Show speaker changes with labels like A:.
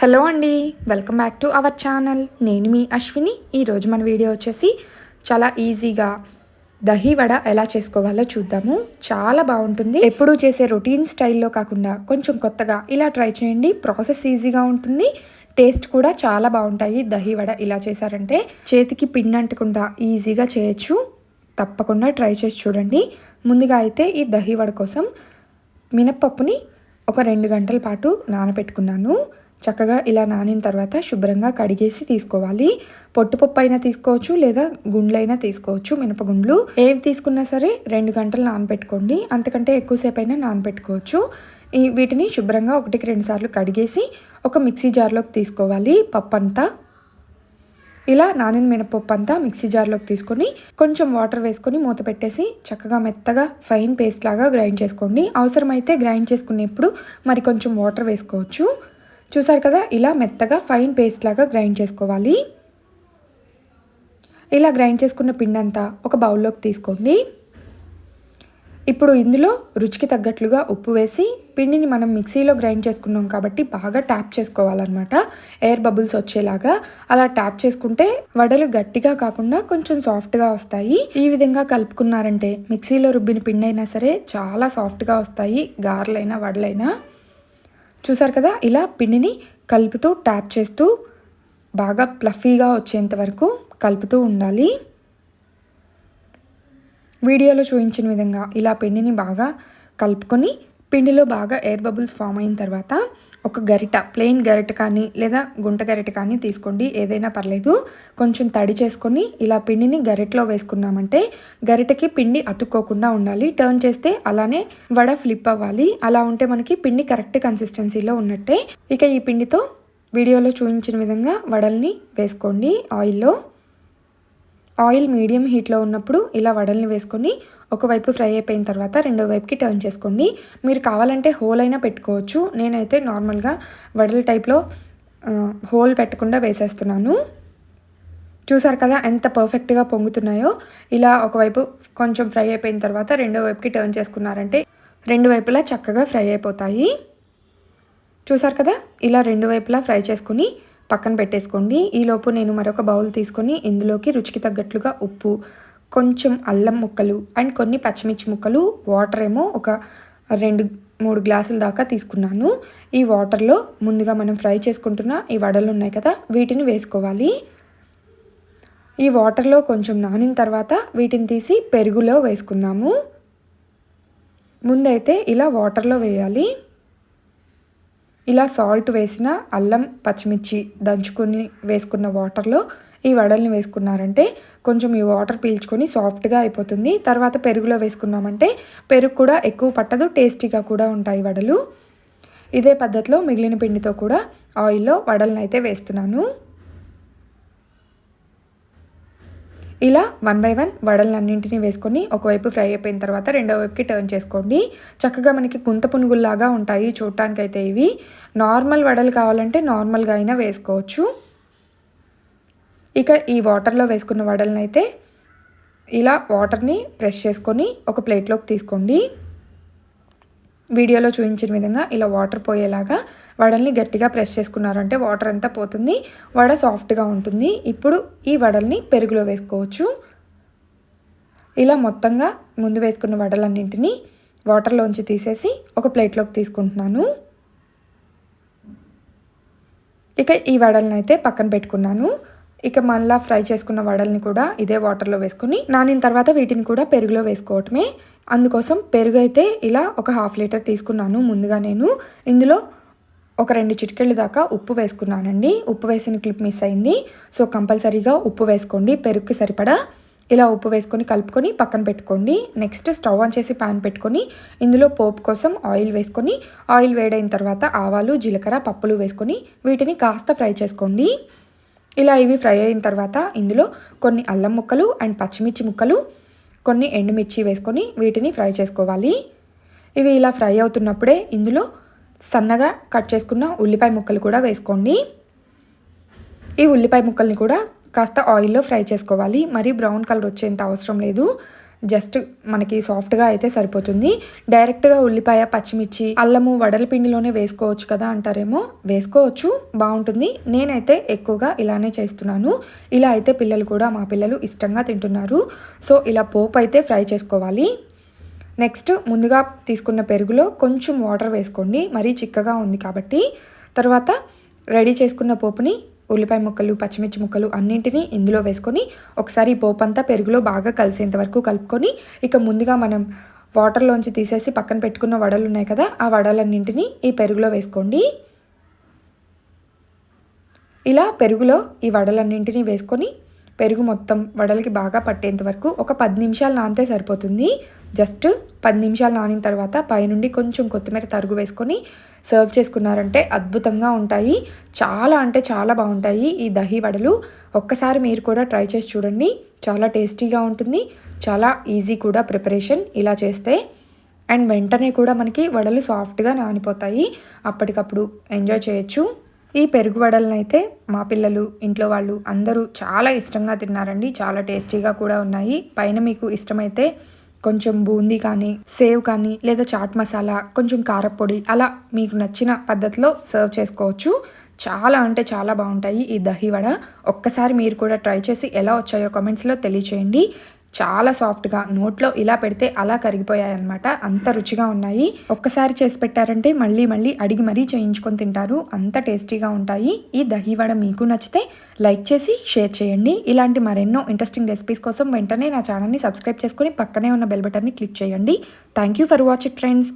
A: Hello అండి welcome back to our channel. నేను మీ అశ్విని. ఈరోజు మన వీడియో వచ్చేసి చాలా ఈజీగా దహీ వడ ఎలా చేసుకోవాలో చూద్దాము. చాలా బాగుంటుంది. ఎప్పుడూ చేసే రొటీన్ స్టైల్లో కాకుండా కొంచెం కొత్తగా ఇలా ట్రై చేయండి. ప్రాసెస్ ఈజీగా ఉంటుంది. టేస్ట్ కూడా చాలా బాగుంటాయి. దహీ వడ ఇలా చేశారంటే చేతికి పిండి అంటకుండా ఈజీగా చేయొచ్చు. తప్పకుండా ట్రై చేసి చూడండి. ముందుగా అయితే ఈ దహీ వడ కోసం మినప్పప్పుని ఒక రెండు గంటల పాటు నానబెట్టుకున్నాను. చక్కగా ఇలా నానిన తర్వాత శుభ్రంగా కడిగేసి తీసుకోవాలి. పొట్టుపప్పు అయినా తీసుకోవచ్చు లేదా గుండ్లైనా తీసుకోవచ్చు మినపగుండ్లు. ఏవి తీసుకున్నా సరే రెండు గంటలు నానబెట్టుకోండి. అంతకంటే ఎక్కువసేపు అయినా నానబెట్టుకోవచ్చు. ఈ వీటిని శుభ్రంగా ఒకటికి రెండు సార్లు కడిగేసి ఒక మిక్సీ జార్లోకి తీసుకోవాలి పప్పు అంతా ఇలా నానిన మినపప్పు అంతా మిక్సీ జార్లోకి తీసుకొని కొంచెం వాటర్ వేసుకొని మూత పెట్టేసి చక్కగా మెత్తగా ఫైన్ పేస్ట్ లాగా గ్రైండ్ చేసుకోండి. అవసరమైతే గ్రైండ్ చేసుకునేప్పుడు మరి కొంచెం వాటర్ వేసుకోవచ్చు. చూసారు కదా ఇలా మెత్తగా ఫైన్ పేస్ట్ లాగా గ్రైండ్ చేసుకోవాలి. ఇలా గ్రైండ్ చేసుకున్న పిండి అంతా ఒక బౌల్లోకి తీసుకోండి. ఇప్పుడు ఇందులో రుచికి తగ్గట్లుగా ఉప్పు వేసి పిండిని మనం మిక్సీలో గ్రైండ్ చేసుకున్నాం కాబట్టి బాగా ట్యాప్ చేసుకోవాలన్నమాట. ఎయిర్ బబుల్స్ వచ్చేలాగా అలా ట్యాప్ చేసుకుంటే వడలు గట్టిగా కాకుండా కొంచెం సాఫ్ట్గా వస్తాయి. ఈ విధంగా కలుపుకున్నారంటే మిక్సీలో రుబ్బిన పిండి అయినా సరే చాలా సాఫ్ట్గా వస్తాయి గారెలైనా వడలైనా. చూసారు కదా? ఇలా పిండిని కలుపుతూ ట్యాప్ చేస్తూ బాగా ప్లఫీగా వచ్చేంత వరకు కలుపుతూ ఉండాలి. వీడియోలో చూపించిన విధంగా ఇలా పిండిని బాగా కలుపుకొని పిండిలో బాగా ఎయిర్ బబుల్స్ ఫామ్ అయిన తర్వాత ఒక గరిట ప్లెయిన్ గరిట కానీ లేదా గుంట గరిట కానీ తీసుకోండి. ఏదైనా పర్లేదు. కొంచెం తడి చేసుకొని ఇలా పిండిని గరిటలో వేసుకున్నామంటే గరిటకి పిండి అతుక్కోకుండా ఉండాలి. టర్న్ చేస్తే అలానే వడ ఫ్లిప్ అవ్వాలి. అలా ఉంటే మనకి పిండి కరెక్ట్ కన్సిస్టెన్సీలో ఉన్నట్టే. ఇక ఈ పిండితో వీడియోలో చూపించిన విధంగా వడల్ని వేసుకోండి. ఆయిల్లో ఆయిల్ మీడియం హీట్లో ఉన్నప్పుడు ఇలా వడల్ని వేసుకొని ఒకవైపు ఫ్రై అయిపోయిన తర్వాత రెండో వైపుకి టర్న్ చేసుకోండి. మీరు కావాలంటే హోల్ అయినా పెట్టుకోవచ్చు. నేనైతే నార్మల్గా వడల టైప్లో హోల్ పెట్టకుండా వేసేస్తున్నాను. చూసారు కదా ఎంత పర్ఫెక్ట్గా పొంగుతున్నాయో. ఇలా ఒకవైపు కొంచెం ఫ్రై అయిపోయిన తర్వాత రెండో వైపుకి టర్న్ చేసుకున్నారంటే రెండు వైపులా చక్కగా ఫ్రై అయిపోతాయి. చూసారు కదా? ఇలా రెండు వైపులా ఫ్రై చేసుకుని పక్కన పెట్టేసుకోండి. ఈలోపు నేను మరొక బౌల్ తీసుకొని ఇందులోకి రుచికి తగ్గట్లుగా ఉప్పు కొంచెం అల్లం ముక్కలు అండ్ కొన్ని పచ్చిమిర్చి ముక్కలు వాటర్ ఏమో ఒక రెండు మూడు గ్లాసుల దాకా తీసుకున్నాను. ఈ వాటర్లో ముందుగా మనం ఫ్రై చేసుకుంటున్న ఈ వడలు ఉన్నాయి కదా వీటిని వేసుకోవాలి. ఈ వాటర్లో కొంచెం నానిన తర్వాత వీటిని తీసి పెరుగులో వేసుకుందాము. ముందైతే ఇలా వాటర్లో వేయాలి. ఇలా సాల్ట్ వేసిన అల్లం పచ్చిమిర్చి దంచుకొని వేసుకున్న వాటర్లో ఈ వడల్ని వేసుకున్నారంటే కొంచెం ఈ వాటర్ పీల్చుకొని సాఫ్ట్గా అయిపోతుంది. తర్వాత పెరుగులో వేసుకున్నామంటే పెరుగు కూడా ఎక్కువ పట్టదు టేస్టీగా కూడా ఉంటాయి వడలు. ఇదే పద్ధతిలో మిగిలిన పిండితో కూడా ఆయిల్లో వడలను అయితే వేస్తున్నాను. ఇలా వన్ బై వన్ వడలన్నింటినీ వేసుకొని ఒకవైపు ఫ్రై అయిపోయిన తర్వాత రెండో వైపుకి టర్న్ చేసుకోండి. చక్కగా మనకి గుంత పునుగుల్లాగా ఉంటాయి చూడటానికైతే ఇవి. నార్మల్ వడలు కావాలంటే నార్మల్గా అయినా వేసుకోవచ్చు. ఇక ఈ వాటర్లో వేసుకున్న వడలనైతే అయితే ఇలా వాటర్ని ప్రెస్ చేసుకొని ఒక ప్లేట్లోకి తీసుకోండి. వీడియోలో చూపించిన విధంగా ఇలా వాటర్ పోయేలాగా వడల్ని గట్టిగా ప్రెస్ చేసుకున్నారంటే వాటర్ అంతా పోతుంది? వడ సాఫ్ట్గా ఉంటుంది. ఇప్పుడు ఈ వడల్ని పెరుగులో వేసుకోవచ్చు. ఇలా మొత్తంగా ముందు వేసుకున్న వడలన్నింటినీ వాటర్లోంచి తీసేసి ఒక ప్లేట్లోకి తీసుకుంటున్నాను. ఇక ఈ వడలను అయితే పక్కన పెట్టుకున్నాను. ఇక మళ్ళీ ఫ్రై చేసుకున్న వడల్ని కూడా ఇదే వాటర్లో వేసుకుని నానిన తర్వాత వీటిని కూడా పెరుగులో వేసుకోవటమే. అందుకోసం పెరుగు అయితే ఇలా ఒక హాఫ్ లీటర్ తీసుకున్నాను. ముందుగా నేను ఇందులో ఒక రెండు చిటికెళ్ళ దాకా ఉప్పు వేసుకున్నానండి. ఉప్పు వేసిన క్లిప్ మిస్ అయింది. సో కంపల్సరీగా ఉప్పు వేసుకోండి. పెరుగుకి సరిపడా ఇలా ఉప్పు వేసుకొని కలుపుకొని పక్కన పెట్టుకోండి. నెక్స్ట్ స్టవ్ ఆన్ చేసి పాన్ పెట్టుకొని ఇందులో పోపు కోసం ఆయిల్ వేసుకొని ఆయిల్ వేడైన తర్వాత ఆవాలు జీలకర్ర పప్పులు వేసుకొని వీటిని కాస్త ఫ్రై చేసుకోండి. ఇలా ఇవి ఫ్రై అయిన తర్వాత ఇందులో కొన్ని అల్లం ముక్కలు అండ్ పచ్చిమిర్చి ముక్కలు కొన్ని ఎండుమిర్చి వేసుకొని వీటిని ఫ్రై చేసుకోవాలి. ఇవి ఇలా ఫ్రై అవుతున్నప్పుడే ఇందులో సన్నగా కట్ చేసుకున్న ఉల్లిపాయ ముక్కలు కూడా వేసుకోండి. ఈ ఉల్లిపాయ ముక్కల్ని కూడా కాస్త ఆయిల్లో ఫ్రై చేసుకోవాలి. మరీ బ్రౌన్ కలర్ వచ్చేంత అవసరం లేదు. జస్ట్ మనకి సాఫ్ట్గా అయితే సరిపోతుంది. డైరెక్ట్గా ఉల్లిపాయ పచ్చిమిర్చి అల్లము వడల పిండిలోనే వేసుకోవచ్చు కదా అంటారేమో? వేసుకోవచ్చు బాగుంటుంది. నేనైతే ఎక్కువగా ఇలానే చేస్తున్నాను. ఇలా అయితే పిల్లలు కూడా మా పిల్లలు ఇష్టంగా తింటున్నారు. సో ఇలా పోపు అయితే ఫ్రై చేసుకోవాలి. నెక్స్ట్ ముందుగా తీసుకున్న పెరుగులో కొంచెం వాటర్ వేసుకోండి. మరీ చిక్కగా ఉంది కాబట్టి. తర్వాత రెడీ చేసుకున్న పోపుని ఉల్లిపాయ ముక్కలు పచ్చిమిర్చి ముక్కలు అన్నింటినీ ఇందులో వేసుకొని ఒకసారి పోపంతా పెరుగులో బాగా కలిసేంత వరకు కలుపుకొని ఇక ముందుగా మనం వాటర్లోంచి తీసేసి పక్కన పెట్టుకున్న వడలు ఉన్నాయి కదా ఆ వడలన్నింటినీ ఈ పెరుగులో వేసుకోండి. ఇలా పెరుగులో ఈ వడలన్నింటినీ వేసుకొని పెరుగు మొత్తం వడలకి బాగా పట్టేంత వరకు ఒక పది నిమిషాలు నానితే సరిపోతుంది. జస్ట్ పది నిమిషాలు నానిన తర్వాత పైనుండి కొంచెం కొత్తిమీర తరుగు వేసుకొని సర్వ్ చేసుకున్నారంటే అద్భుతంగా ఉంటాయి. చాలా అంటే చాలా బాగుంటాయి ఈ దహి వడలు. ఒక్కసారి మీరు కూడా ట్రై చేసి చూడండి. చాలా టేస్టీగా ఉంటుంది. చాలా ఈజీ కూడా ప్రిపరేషన్ ఇలా చేస్తే. అండ్ వెంటనే కూడా మనకి వడలు సాఫ్ట్గా నానిపోతాయి. అప్పటికప్పుడు ఎంజాయ్ చేయొచ్చు. ఈ పెరుగు వడలను అయితే మా పిల్లలు ఇంట్లో వాళ్ళు అందరూ చాలా ఇష్టంగా తిన్నారండి. చాలా టేస్టీగా కూడా ఉన్నాయి. పైన మీకు ఇష్టమైతే కొంచెం బూందీ కానీ సేవ్ కానీ లేదా చాట్ మసాలా కొంచెం కారపొడి అలా మీకు నచ్చిన పద్ధతిలో సర్వ్ చేసుకోవచ్చు. చాలా అంటే చాలా బాగుంటాయి ఈ దహి వడ. ఒక్కసారి మీరు కూడా ట్రై చేసి ఎలా వచ్చాయో కమెంట్స్లో తెలియచేయండి. చాలా సాఫ్ట్గా నోట్లో ఇలా పెడితే అలా కరిగిపోయాయన్నమాట. అంత రుచిగా ఉన్నాయి. ఒక్కసారి చేసి పెట్టారంటే మళ్ళీ మళ్ళీ అడిగి మరీ చేయించుకొని తింటారు. అంత టేస్టీగా ఉంటాయి. ఈ దహి వడ మీకు నచ్చితే లైక్ చేసి షేర్ చేయండి. ఇలాంటి మరెన్నో ఇంట్రెస్టింగ్ రెసిపీస్ కోసం వెంటనే నా ఛానల్ని సబ్స్క్రైబ్ చేసుకుని పక్కనే ఉన్న బెల్ బటన్ని క్లిక్ చేయండి. Thank you for watching friends.